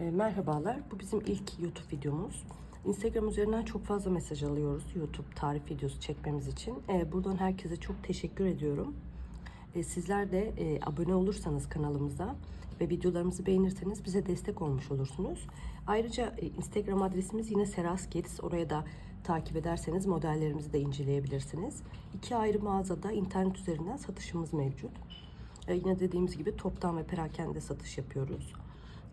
E, merhabalar, bu bizim ilk YouTube videomuz. Instagram üzerinden çok fazla mesaj alıyoruz YouTube tarif videosu çekmemiz için. E, buradan herkese çok teşekkür ediyorum. E, sizler de e, abone olursanız kanalımıza ve videolarımızı beğenirseniz bize destek olmuş olursunuz. Ayrıca e, Instagram adresimiz yine Seras Kids. Oraya da takip ederseniz modellerimizi de inceleyebilirsiniz. İki ayrı mağazada internet üzerinden satışımız mevcut. E, yine dediğimiz gibi toptan ve perakende satış yapıyoruz.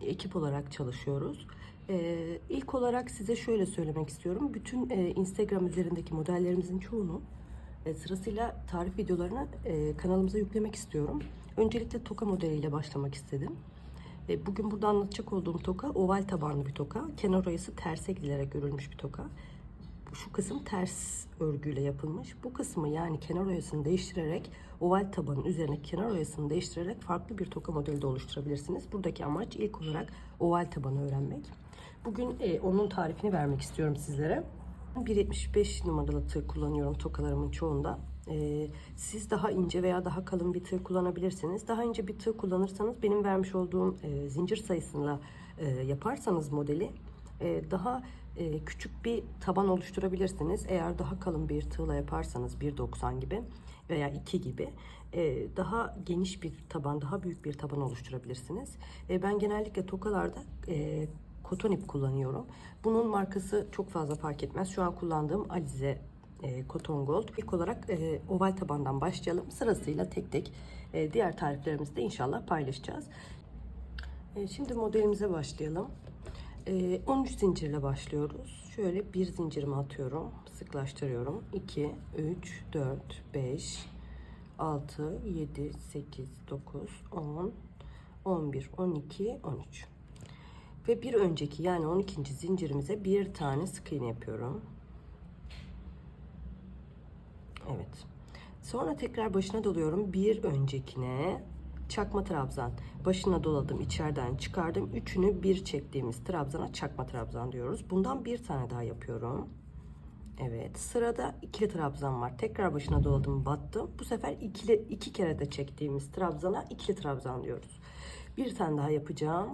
Ekip olarak çalışıyoruz. E, ilk olarak size şöyle söylemek istiyorum. Bütün e, Instagram üzerindeki modellerimizin çoğunu e, sırasıyla tarif videolarını e, kanalımıza yüklemek istiyorum. Öncelikle toka modeliyle başlamak istedim. E, bugün burada anlatacak olduğum toka oval tabanlı bir toka. Kenar oyası terse gidilerek örülmüş bir toka. Şu kısım ters örgüyle yapılmış. Bu kısmı yani kenar oyasını değiştirerek oval tabanın üzerine kenar oyasını değiştirerek farklı bir toka modeli de oluşturabilirsiniz. Buradaki amaç ilk olarak oval tabanı öğrenmek. Bugün e, onun tarifini vermek istiyorum sizlere. 1.75 numaralı tığ kullanıyorum tokalarımın çoğunda. Ee, siz daha ince veya daha kalın bir tığ kullanabilirsiniz. Daha ince bir tığ kullanırsanız benim vermiş olduğum e, zincir sayısıyla e, yaparsanız modeli e, daha küçük bir taban oluşturabilirsiniz. Eğer daha kalın bir tığla yaparsanız 1.90 gibi veya 2 gibi e, daha geniş bir taban, daha büyük bir taban oluşturabilirsiniz. E, ben genellikle tokalarda e, koton ip kullanıyorum. Bunun markası çok fazla fark etmez. Şu an kullandığım Alize e, Cotton Gold. İlk olarak e, oval tabandan başlayalım. Sırasıyla tek tek e, diğer tariflerimizi de inşallah paylaşacağız. E, şimdi modelimize başlayalım. E, 13 zincirle başlıyoruz. Şöyle bir zincirimi atıyorum. Sıklaştırıyorum. 2, 3, 4, 5, 6, 7, 8, 9, 10, 11, 12, 13. Ve bir önceki yani 12. zincirimize bir tane sık iğne yapıyorum. Evet. Sonra tekrar başına doluyorum. Bir öncekine çakma trabzan. Başına doladım, içeriden çıkardım. Üçünü bir çektiğimiz trabzana çakma trabzan diyoruz. Bundan bir tane daha yapıyorum. Evet. Sırada ikili trabzan var. Tekrar başına doladım, battım. Bu sefer ikili iki kere de çektiğimiz trabzana ikili trabzan diyoruz. Bir tane daha yapacağım.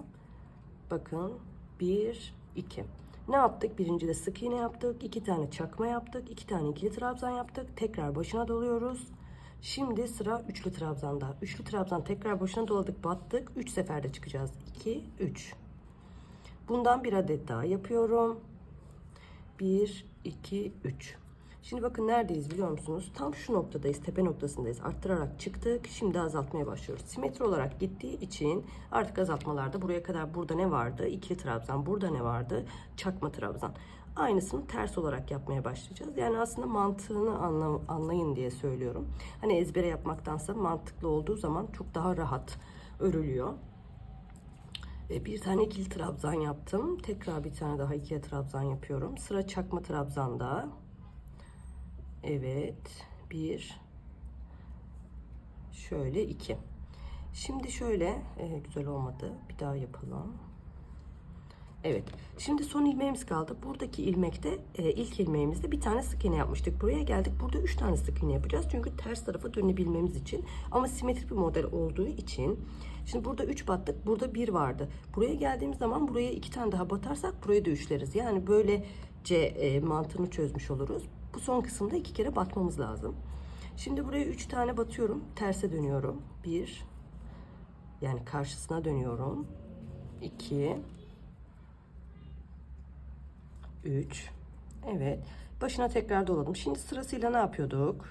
Bakın 1 2. Ne yaptık? Birinci de sık iğne yaptık. iki tane çakma yaptık. iki tane ikili trabzan yaptık. Tekrar başına doluyoruz. Şimdi sıra üçlü trabzanda. Üçlü trabzan tekrar başına doladık, battık. Üç seferde çıkacağız. 2 3. Bundan bir adet daha yapıyorum. 1 2 3. Şimdi bakın neredeyiz biliyor musunuz? Tam şu noktadayız, tepe noktasındayız. Arttırarak çıktık. Şimdi azaltmaya başlıyoruz. Simetri olarak gittiği için artık azaltmalarda buraya kadar burada ne vardı? İkili trabzan. Burada ne vardı? Çakma trabzan. Aynısını ters olarak yapmaya başlayacağız. Yani aslında mantığını anla, anlayın diye söylüyorum. Hani ezbere yapmaktansa mantıklı olduğu zaman çok daha rahat örülüyor. E, Bir tane ikili trabzan yaptım. Tekrar bir tane daha ikili trabzan yapıyorum. Sıra çakma trabzanda. Evet. Bir. Şöyle iki. Şimdi şöyle e, güzel olmadı. Bir daha yapalım. Evet. Şimdi son ilmeğimiz kaldı. Buradaki ilmekte e, ilk ilmeğimizde bir tane sık iğne yapmıştık. Buraya geldik. Burada üç tane sık iğne yapacağız. Çünkü ters tarafa dönebilmemiz için. Ama simetrik bir model olduğu için. Şimdi burada üç battık. Burada bir vardı. Buraya geldiğimiz zaman buraya iki tane daha batarsak buraya da üçleriz. Yani böylece e, mantığını çözmüş oluruz. Bu son kısımda iki kere batmamız lazım. Şimdi buraya üç tane batıyorum. Terse dönüyorum. Bir. Yani karşısına dönüyorum. İki. 3 Evet. Başına tekrar doladım. Şimdi sırasıyla ne yapıyorduk?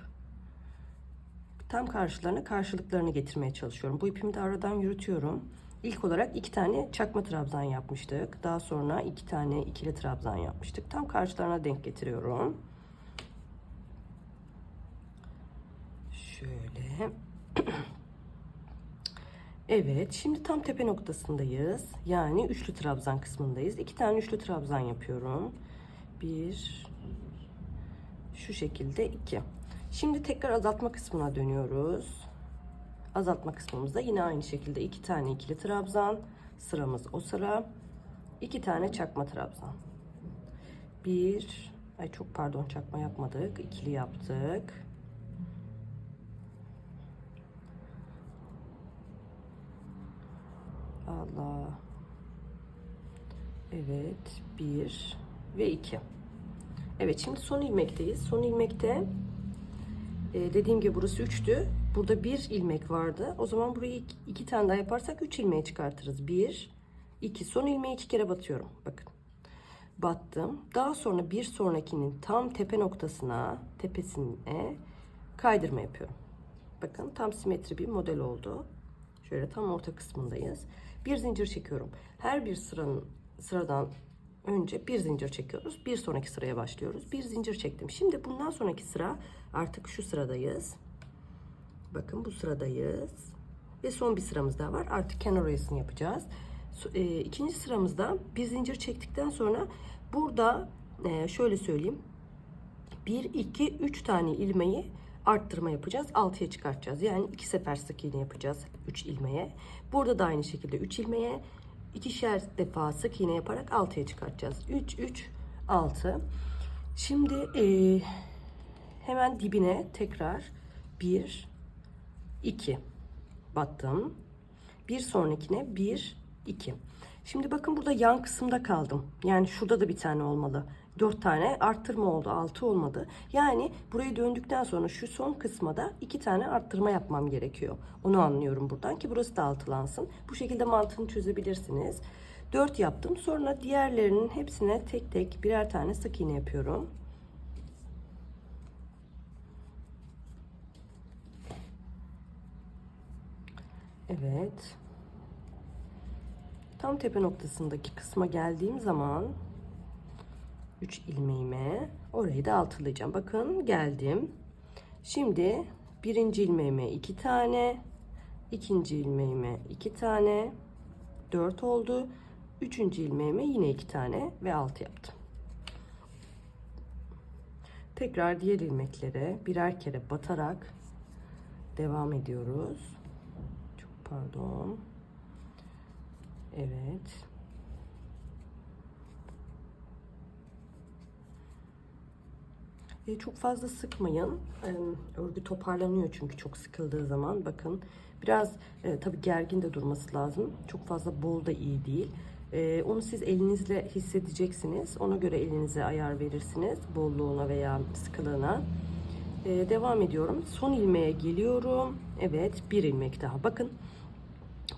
Tam karşılarına karşılıklarını getirmeye çalışıyorum. Bu ipimi de aradan yürütüyorum. İlk olarak iki tane çakma trabzan yapmıştık. Daha sonra iki tane ikili trabzan yapmıştık. Tam karşılarına denk getiriyorum. Şöyle. Evet, şimdi tam tepe noktasındayız. Yani üçlü trabzan kısmındayız. İki tane üçlü trabzan yapıyorum. Bir, şu şekilde iki. Şimdi tekrar azaltma kısmına dönüyoruz. Azaltma kısmımızda yine aynı şekilde iki tane ikili trabzan. Sıramız o sıra. iki tane çakma trabzan. Bir, ay çok pardon çakma yapmadık. İkili yaptık. Allah. Evet, 1 ve 2. Evet, şimdi son ilmekteyiz. Son ilmekte e, dediğim gibi burası 3'tü. Burada bir ilmek vardı. O zaman burayı iki, tane daha yaparsak 3 ilmeğe çıkartırız. 1, 2. Son ilmeği iki kere batıyorum. Bakın. Battım. Daha sonra bir sonrakinin tam tepe noktasına, tepesine kaydırma yapıyorum. Bakın tam simetri bir model oldu. Şöyle tam orta kısmındayız. Bir zincir çekiyorum. Her bir sıranın sıradan önce bir zincir çekiyoruz. Bir sonraki sıraya başlıyoruz. Bir zincir çektim. Şimdi bundan sonraki sıra artık şu sıradayız. Bakın bu sıradayız. Ve son bir sıramız daha var. Artık kenar oyasını yapacağız. E, ikinci sıramızda bir zincir çektikten sonra burada e, şöyle söyleyeyim. 1, 2, 3 tane ilmeği arttırma yapacağız. 6'ya çıkartacağız. Yani iki sefer sık iğne yapacağız 3 ilmeğe. Burada da aynı şekilde 3 ilmeğe ikişer defa sık iğne yaparak 6'ya çıkartacağız. 3, 3, 6. Şimdi e, hemen dibine tekrar 1, 2 battım. Bir sonrakine 1, 2. Şimdi bakın burada yan kısımda kaldım. Yani şurada da bir tane olmalı. 4 tane arttırma oldu. 6 olmadı. Yani burayı döndükten sonra şu son kısma da 2 tane arttırma yapmam gerekiyor. Onu anlıyorum buradan ki burası da altılansın. Bu şekilde mantığını çözebilirsiniz. 4 yaptım. Sonra diğerlerinin hepsine tek tek birer tane sık iğne yapıyorum. Evet. Tam tepe noktasındaki kısma geldiğim zaman 3 ilmeğime orayı da altılayacağım. Bakın geldim. Şimdi birinci ilmeğime 2 tane, ikinci ilmeğime 2 tane, 4 oldu. Üçüncü ilmeğime yine 2 tane ve 6 yaptım. Tekrar diğer ilmeklere birer kere batarak devam ediyoruz. Çok pardon. Evet. E, çok fazla sıkmayın. E, örgü toparlanıyor çünkü çok sıkıldığı zaman. Bakın biraz e, tabii gergin de durması lazım. Çok fazla bol da iyi değil. E, onu siz elinizle hissedeceksiniz. Ona göre elinize ayar verirsiniz. Bolluğuna veya sıkılığına. E, devam ediyorum. Son ilmeğe geliyorum. Evet bir ilmek daha. Bakın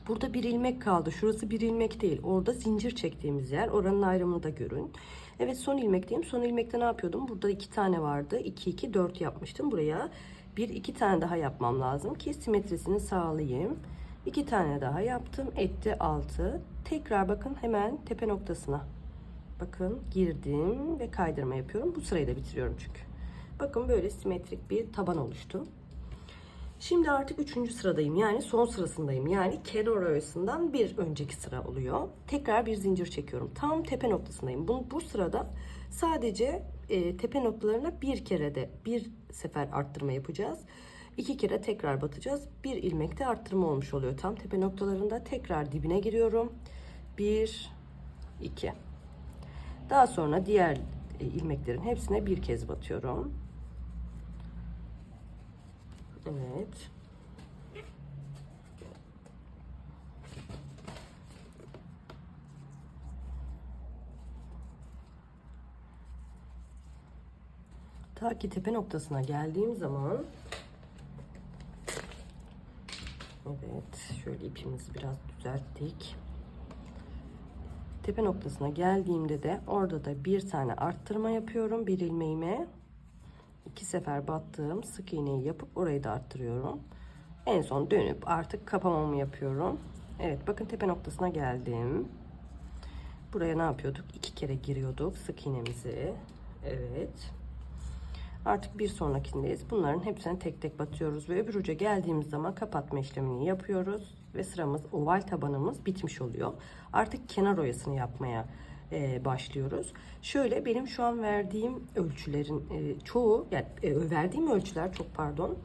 Burada bir ilmek kaldı. Şurası bir ilmek değil. Orada zincir çektiğimiz yer. Oranın ayrımını da görün. Evet son ilmekteyim. Son ilmekte ne yapıyordum? Burada iki tane vardı. 2 2 4 yapmıştım. Buraya bir iki tane daha yapmam lazım ki simetrisini sağlayayım. İki tane daha yaptım. Etti 6. Tekrar bakın hemen tepe noktasına. Bakın girdim ve kaydırma yapıyorum. Bu sırayı da bitiriyorum çünkü. Bakın böyle simetrik bir taban oluştu. Şimdi artık üçüncü sıradayım. Yani son sırasındayım. Yani kenar arasından bir önceki sıra oluyor. Tekrar bir zincir çekiyorum. Tam tepe noktasındayım. Bu, bu sırada sadece e, tepe noktalarına bir kere de bir sefer arttırma yapacağız. İki kere tekrar batacağız. Bir ilmekte arttırma olmuş oluyor. Tam tepe noktalarında tekrar dibine giriyorum. Bir, iki. Daha sonra diğer e, ilmeklerin hepsine bir kez batıyorum. Evet. Ta ki tepe noktasına geldiğim zaman Evet, şöyle ipimizi biraz düzelttik. Tepe noktasına geldiğimde de orada da bir tane arttırma yapıyorum bir ilmeğime iki sefer battığım sık iğneyi yapıp orayı da arttırıyorum. En son dönüp artık kapamamı yapıyorum. Evet bakın tepe noktasına geldim. Buraya ne yapıyorduk? İki kere giriyorduk sık iğnemizi. Evet. Artık bir sonrakindeyiz. Bunların hepsine tek tek batıyoruz ve öbür uca geldiğimiz zaman kapatma işlemini yapıyoruz ve sıramız oval tabanımız bitmiş oluyor. Artık kenar oyasını yapmaya e, başlıyoruz. Şöyle benim şu an verdiğim ölçülerin e, çoğu yani e, verdiğim ölçüler çok pardon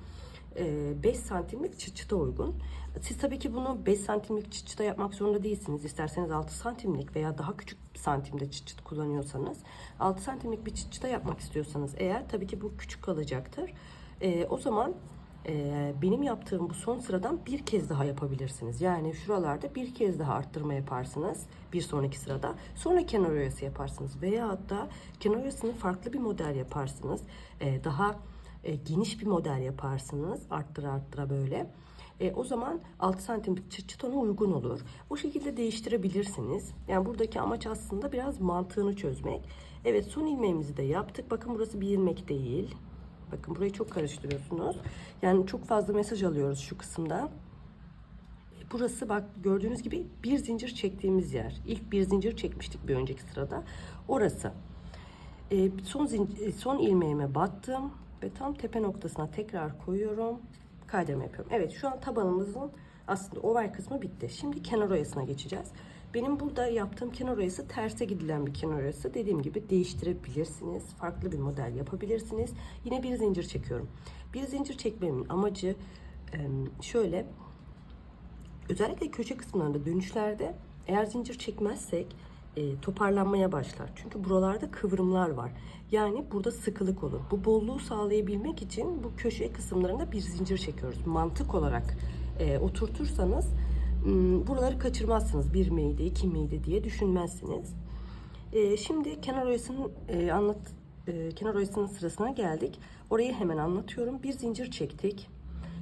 e, 5 santimlik çıt çıta uygun. Siz tabii ki bunu 5 santimlik çıt çıta yapmak zorunda değilsiniz. İsterseniz 6 santimlik veya daha küçük santimde çıt çıt kullanıyorsanız 6 santimlik bir çıt çıta yapmak istiyorsanız eğer tabii ki bu küçük kalacaktır. E, o zaman Ee, benim yaptığım bu son sıradan bir kez daha yapabilirsiniz. Yani şuralarda bir kez daha arttırma yaparsınız bir sonraki sırada. Sonra kenar oyası yaparsınız. Veya hatta kenar oyasını farklı bir model yaparsınız. Ee, daha e, geniş bir model yaparsınız. Arttıra arttıra böyle. E, o zaman 6 santimlik çıt çıt ona uygun olur. O şekilde değiştirebilirsiniz. Yani buradaki amaç aslında biraz mantığını çözmek. Evet son ilmeğimizi de yaptık. Bakın burası bir ilmek değil. Bakın burayı çok karıştırıyorsunuz. Yani çok fazla mesaj alıyoruz şu kısımda. Burası bak gördüğünüz gibi bir zincir çektiğimiz yer. İlk bir zincir çekmiştik bir önceki sırada. Orası. E, son zincir, son ilmeğime battım ve tam tepe noktasına tekrar koyuyorum. Kaydırma yapıyorum. Evet şu an tabanımızın aslında oval kısmı bitti. Şimdi kenar oyasına geçeceğiz. Benim burada yaptığım kenar oyası terse gidilen bir kenar oyası. Dediğim gibi değiştirebilirsiniz. Farklı bir model yapabilirsiniz. Yine bir zincir çekiyorum. Bir zincir çekmemin amacı şöyle. Özellikle köşe kısımlarında dönüşlerde eğer zincir çekmezsek e, toparlanmaya başlar. Çünkü buralarda kıvrımlar var. Yani burada sıkılık olur. Bu bolluğu sağlayabilmek için bu köşe kısımlarında bir zincir çekiyoruz. Mantık olarak e, oturtursanız buraları kaçırmazsınız. Bir miydi, iki miydi diye düşünmezsiniz. E, şimdi kenar oyasının e, anlat e, kenar oyasının sırasına geldik. Orayı hemen anlatıyorum. Bir zincir çektik.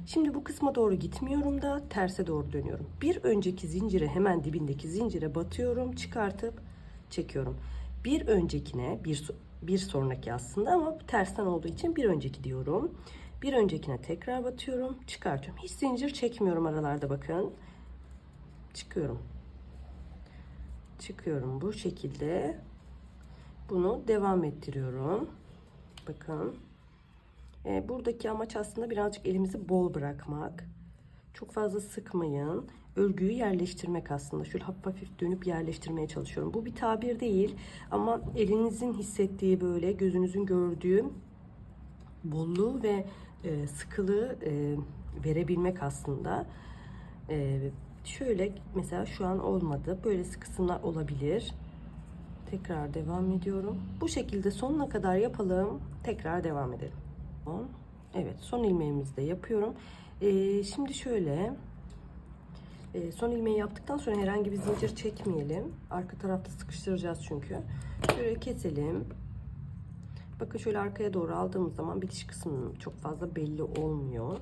Şimdi bu kısma doğru gitmiyorum da terse doğru dönüyorum. Bir önceki zincire hemen dibindeki zincire batıyorum, çıkartıp çekiyorum. Bir öncekine bir bir sonraki aslında ama tersten olduğu için bir önceki diyorum. Bir öncekine tekrar batıyorum, çıkartıyorum. Hiç zincir çekmiyorum aralarda bakın. Çıkıyorum. Çıkıyorum bu şekilde. Bunu devam ettiriyorum. Bakın. E, buradaki amaç aslında birazcık elimizi bol bırakmak. Çok fazla sıkmayın. Örgüyü yerleştirmek aslında. Şöyle hafif hafif dönüp yerleştirmeye çalışıyorum. Bu bir tabir değil ama elinizin hissettiği böyle gözünüzün gördüğü bolluğu ve e, sıkılığı e, verebilmek aslında. E, şöyle mesela şu an olmadı. Böyle kısımlar olabilir. Tekrar devam ediyorum. Bu şekilde sonuna kadar yapalım. Tekrar devam edelim. Evet son ilmeğimizi de yapıyorum. Ee, şimdi şöyle e, son ilmeği yaptıktan sonra herhangi bir zincir çekmeyelim. Arka tarafta sıkıştıracağız çünkü. Şöyle keselim. Bakın şöyle arkaya doğru aldığımız zaman bitiş kısmı çok fazla belli olmuyor.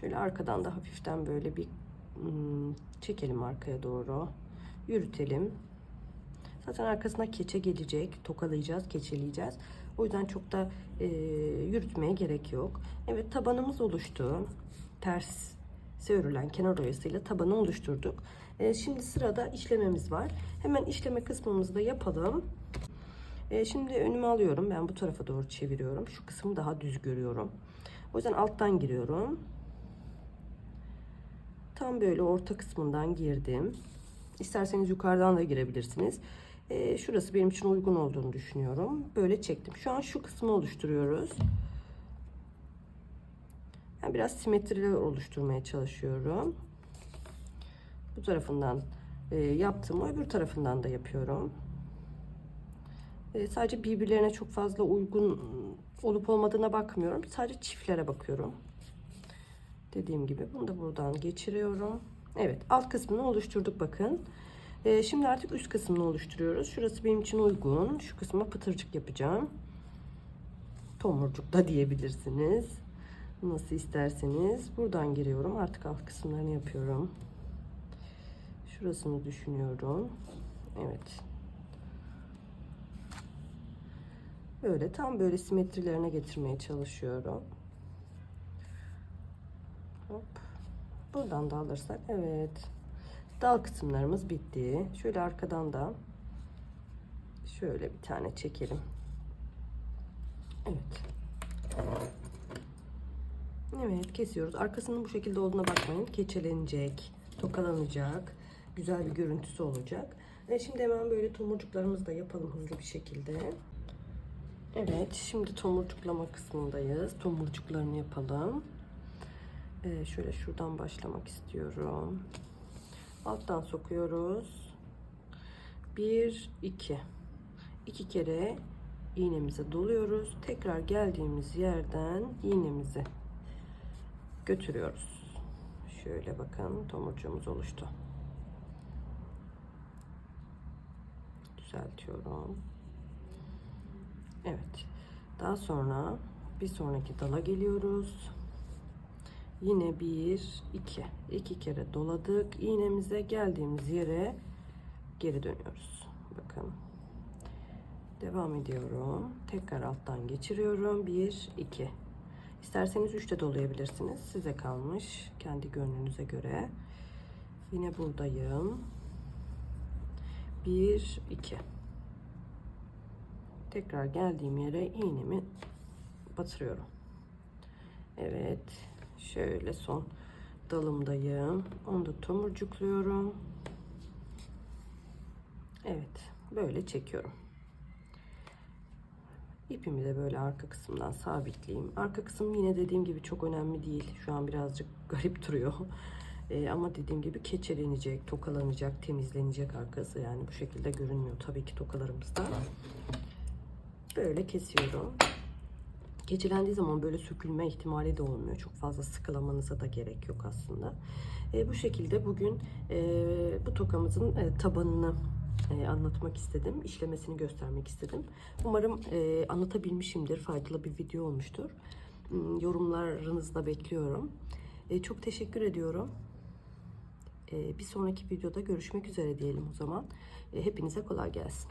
Şöyle arkadan da hafiften böyle bir çekelim arkaya doğru. Yürütelim. Zaten arkasına keçe gelecek. Tokalayacağız, keçeleyeceğiz. O yüzden çok da e, yürütmeye gerek yok. Evet tabanımız oluştu. Ters örülen kenar oyasıyla tabanı oluşturduk. E, şimdi sırada işlememiz var. Hemen işleme kısmımızı da yapalım. E, şimdi önüme alıyorum. Ben bu tarafa doğru çeviriyorum. Şu kısmı daha düz görüyorum. O yüzden alttan giriyorum. Tam böyle orta kısmından girdim. İsterseniz yukarıdan da girebilirsiniz. E, şurası benim için uygun olduğunu düşünüyorum. Böyle çektim. Şu an şu kısmı oluşturuyoruz. Yani biraz simetriler oluşturmaya çalışıyorum. Bu tarafından e, yaptığımı öbür tarafından da yapıyorum. E, sadece birbirlerine çok fazla uygun olup olmadığına bakmıyorum. Sadece çiftlere bakıyorum. Dediğim gibi bunu da buradan geçiriyorum. Evet alt kısmını oluşturduk bakın. Ee, şimdi artık üst kısmını oluşturuyoruz. Şurası benim için uygun. Şu kısma pıtırcık yapacağım. Tomurcuk da diyebilirsiniz. Nasıl isterseniz. Buradan giriyorum. Artık alt kısımlarını yapıyorum. Şurasını düşünüyorum. Evet. Böyle tam böyle simetrilerine getirmeye çalışıyorum. Hop. Buradan da alırsak evet. Dal kısımlarımız bitti. Şöyle arkadan da şöyle bir tane çekelim. Evet. Evet kesiyoruz. Arkasının bu şekilde olduğuna bakmayın. Keçelenecek, tokalanacak. Güzel bir görüntüsü olacak. Ve şimdi hemen böyle tomurcuklarımızı da yapalım hızlı bir şekilde. Evet şimdi tomurcuklama kısmındayız. Tomurcuklarını yapalım. Ee, şöyle şuradan başlamak istiyorum alttan sokuyoruz. 1 2 2 kere iğnemize doluyoruz. Tekrar geldiğimiz yerden iğnemizi götürüyoruz. Şöyle bakın tomurcuğumuz oluştu. Düzeltiyorum. Evet. Daha sonra bir sonraki dala geliyoruz. Yine bir, iki. iki kere doladık. İğnemize geldiğimiz yere geri dönüyoruz. Bakın. Devam ediyorum. Tekrar alttan geçiriyorum. Bir, iki. İsterseniz üçte dolayabilirsiniz. Size kalmış. Kendi gönlünüze göre. Yine buradayım. Bir, iki. Tekrar geldiğim yere iğnemi batırıyorum. Evet. Şöyle son dalımdayım. Onu da tomurcukluyorum. Evet. Böyle çekiyorum. İpimi de böyle arka kısımdan sabitleyeyim. Arka kısım yine dediğim gibi çok önemli değil. Şu an birazcık garip duruyor. Ee, ama dediğim gibi keçelenecek, tokalanacak, temizlenecek arkası. Yani bu şekilde görünmüyor tabii ki tokalarımızda. Böyle kesiyorum. Keçelendiği zaman böyle sökülme ihtimali de olmuyor. Çok fazla sıkılamanıza da gerek yok aslında. E, bu şekilde bugün e, bu tokamızın e, tabanını e, anlatmak istedim. işlemesini göstermek istedim. Umarım e, anlatabilmişimdir. Faydalı bir video olmuştur. Hmm, Yorumlarınızı da bekliyorum. E, çok teşekkür ediyorum. E, bir sonraki videoda görüşmek üzere diyelim o zaman. E, hepinize kolay gelsin.